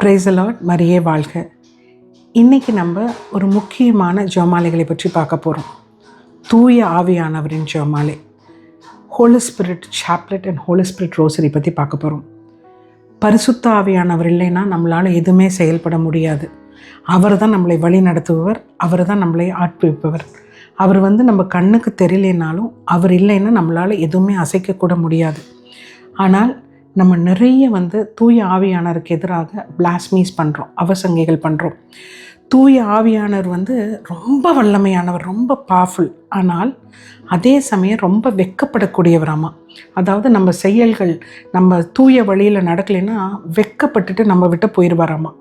பிரைசலாட் மரியே வாழ்க. இன்றைக்கி நம்ம ஒரு முக்கியமான ஜோமாலைகளை பற்றி பார்க்க போகிறோம் தூய ஆவியானவரின் ஜோமாலை. Holy Spirit chaplet and Holy Spirit rosary பற்றி பார்க்க போகிறோம் பரிசுத்த ஆவியானவர் இல்லைன்னா நம்மளால் எதுவுமே செயல்பட முடியாது. அவர் தான் நம்மளை வழி நடத்துபவர் அவர் தான் நம்மளை ஆட்பிப்பவர். அவர் வந்து நம்ம கண்ணுக்கு தெரியலைனாலும் அவர் இல்லைன்னா நம்மளால் எதுவுமே அசைக்கக்கூட முடியாது. ஆனால் நம்ம நிறைய வந்து தூய ஆவியானருக்கு எதிராக பிளாஸ்மீஸ் பண்ணுறோம் அவசங்கைகள் பண்ணுறோம் தூய ஆவியானவர் வந்து ரொம்ப வல்லமையானவர் ரொம்ப பவர்ஃபுல் ஆனால் அதே சமயம் ரொம்ப வெக்கப்படக்கூடியவராமா? அதாவது நம்ம செயல்கள் நம்ம தூய வழியில் நடக்கலைன்னா வெக்கப்பட்டுட்டு நம்ம விட்டு போயிடுவாராமா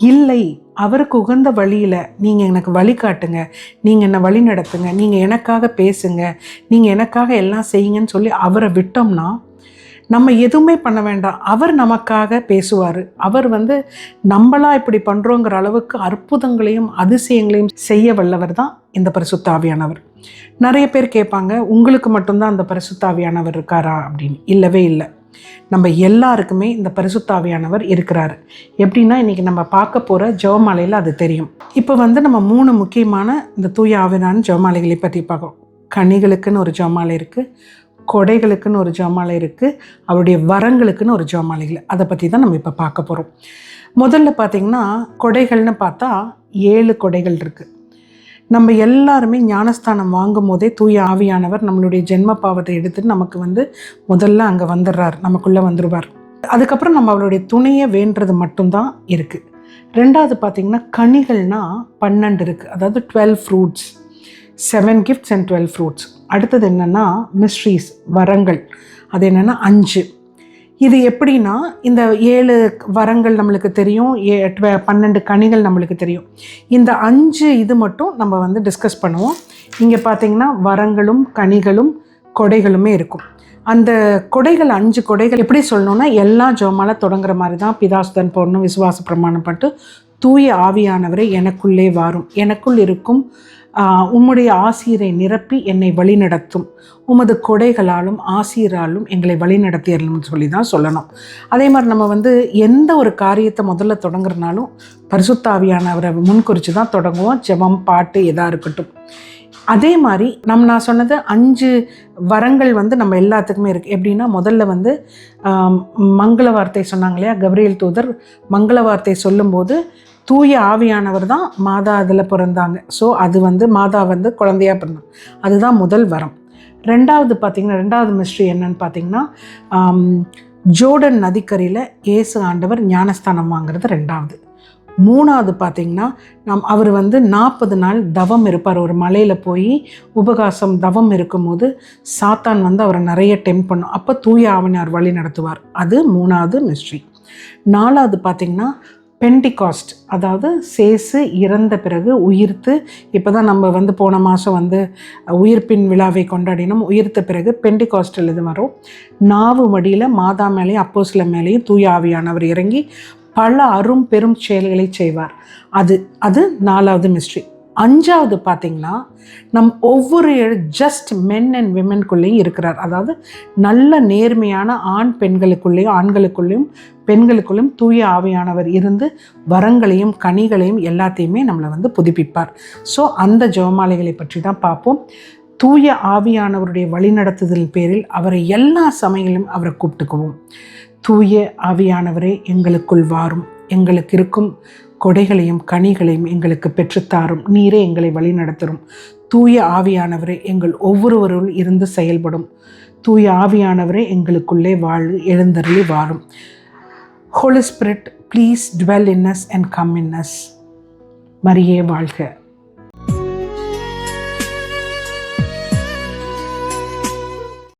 இல்லை அவருக்கு உகந்த வழியில் நீங்கள் எனக்கு வழிகாட்டுங்க நீங்கள் என்னை வழி நடத்துங்க நீங்கள் எனக்காக பேசுங்க நீங்கள் எனக்காக எல்லாம் செய்யுங்கன்னு சொல்லி அவரை விட்டோம்னா நம்ம எதுவுமே பண்ண வேண்டாம். அவர் நமக்காக பேசுவார். அவர் வந்து நம்மளா இப்படி பண்ணுறோங்கிற அளவுக்கு அற்புதங்களையும் அதிசயங்களையும் செய்ய வல்லவர் தான் இந்த பரிசுத்தாவியானவர். நிறைய பேர் கேட்பாங்க உங்களுக்கு மட்டும்தான் அந்த பரிசுத்தாவியானவர் இருக்காரா? அப்படின்னு. இல்லவே இல்லை. நம்ம எல்லாருக்குமே இந்த பரிசுத்தாவியானவர் இருக்கிறாரு. எப்படின்னா இன்றைக்கி நம்ம பார்க்க போகிற ஜெவமாலையில் அது தெரியும். இப்போ வந்து நம்ம மூணு முக்கியமான இந்த தூய ஆவியான ஜெவமாலைகளை பற்றி பார்க்குறோம். கனிகளுக்குன்னு ஒரு ஜெவமாலை இருக்குது கொடைகளுக்குன்னு ஒரு ஜெபமாலை இருக்குது அவருடைய வரங்களுக்குன்னு ஒரு ஜெபமாலைகள் அதை பற்றி தான் நம்ம இப்போ பார்க்க போகிறோம் முதல்ல பார்த்திங்கன்னா கொடைகள்னு பார்த்தா ஏழு கொடைகள் இருக்குது நம்ம எல்லாருமே ஞானஸ்தானம் வாங்கும் போதே தூய ஆவியானவர் நம்மளுடைய ஜென்ம பாவத்தை எடுத்துட்டு நமக்கு வந்து முதல்ல அங்கே வந்துடுறார் நமக்குள்ளே வந்துடுவார் அதுக்கப்புறம் நம்ம அவருடைய துணையை வேண்டுறது மட்டும்தான் இருக்குது ரெண்டாவது பார்த்திங்கன்னா கனிகள்னால் பன்னெண்டு இருக்குது அதாவது twelve fruits seven gifts and twelve fruits அடுத்தது என்னென்னா மிஸ்ட்ரீஸ் வரங்கள். அது என்னென்னா அஞ்சு. இது எப்படின்னா இந்த ஏழு வரங்கள் நம்மளுக்கு தெரியும் ஏ டுவெ பன்னெண்டு கனிகள் நம்மளுக்கு தெரியும். இந்த அஞ்சு இது மட்டும் நம்ம வந்து டிஸ்கஸ் பண்ணுவோம். இங்கே பார்த்தீங்கன்னா வரங்களும் கனிகளும் கொடைகளுமே இருக்கும். அந்த கொடைகள் அஞ்சு கொடைகள் எப்படி சொல்லணும்னா எல்லா ஜோமால தொடங்குற மாதிரி தான் பிதாசுதன் போடணும் விசுவாச பிரமாணம் பட்டு தூய ஆவியானவரை எனக்குள்ளே வாரும். எனக்குள் இருக்கும் உம்முடைய ஆசீரை நிரப்பி என்னை வழிநடத்தும். உமது கொடைகளாலும் ஆசீராலும் எங்களை வழிநடத்தியர்னு சொல்லி தான் சொல்லணும். அதே மாதிரி நம்ம வந்து எந்த ஒரு காரியத்தை முதல்ல தொடங்குறனாலும் பரிசுத்தாவியானவரை முன்குறித்து தான் தொடங்குவோம். ஜெபம் பாட்டு எதாக இருக்கட்டும். அதே மாதிரி நம்ம நான் சொன்னது அஞ்சு வரங்கள் வந்து நம்ம எல்லாத்துக்குமே இருக்குது எப்படின்னா முதல்ல வந்து மங்கள வார்த்தை சொன்னாங்க இல்லையா? கப்ரியல் தூதர் மங்கள வார்த்தை சொல்லும்போது தூய ஆவியானவர் தான் மாதா அதில் பிறந்தாங்க. ஸோ அது வந்து மாதா வந்து குழந்தையாக பிறந்தாங்க. அதுதான் முதல் வரம். ரெண்டாவது பார்த்திங்கன்னா ரெண்டாவது மிஸ்ட்ரி என்னன்னு பார்த்தீங்கன்னா ஜோர்டன் நதிக்கரையில் இயேசு ஆண்டவர் ஞானஸ்தானம் வாங்குறது ரெண்டாவது. மூணாவது பார்த்திங்கன்னா நம் அவர் வந்து நாற்பது நாள் தவம் இருப்பார். ஒரு மலையில் போய் உபகாசம் தவம் இருக்கும்போது சாத்தான் வந்து அவரை நிறைய டெம்ப் பண்ணும். அப்போ தூய ஆவினார் வழி நடத்துவார். அது மூணாவது மிஸ்ட்ரி நாலாவது பார்த்திங்கன்னா பென்டிகாஸ்ட் அதாவது சேசு இறந்த பிறகு உயிர்த்து இப்போ தான் நம்ம வந்து போன மாதம் வந்து உயிர்ப்பின் விழாவை கொண்டாடினோம். உயிர்த்த பிறகு பென்டிகாஸ்டில் இது வரும். நாவு மடியில் மாதா மேலேயும் அப்போசில மேலேயும் தூயாவியானவர் இறங்கி பல அரும் பெரும் செயல்களை செய்வார். அது அது நாலாவது மிஸ்ட்ரி அஞ்சாவது பார்த்திங்கன்னா நம் ஒவ்வொரு ஜஸ்ட் மென் அண்ட் விமென்குள்ளேயும் இருக்கிறார். அதாவது நல்ல நேர்மையான ஆண் பெண்களுக்குள்ளேயும் ஆண்களுக்குள்ளேயும் பெண்களுக்குள்ளும் தூய ஆவியானவர் இருந்து வரங்களையும் கனிகளையும் எல்லாத்தையுமே நம்மளை வந்து புதுப்பிப்பார். ஸோ அந்த ஜெவமாலைகளை பற்றி தான் பார்ப்போம். தூய ஆவியானவருடைய வழிநடத்துதல் பேரில் அவரை எல்லா சமயங்களிலும் அவரை கூப்பிட்டுக்குவோம். தூய ஆவியானவரே எங்களுக்குள் வாரும். எங்களுக்கு இருக்கும் கொடைகளையும் கனிகளையும் எங்களுக்கு பெற்றுத்தாரும். நீரே எங்களை வழி நடத்தரும் தூய ஆவியானவரே எங்கள் ஒவ்வொருவருள் இருந்து செயல்படும். தூய ஆவியானவரே எங்களுக்குள்ளே வாழ் எழுந்தருளி வாழும் Holy Spirit please dwell in us and come in us மரியே வாழ்க.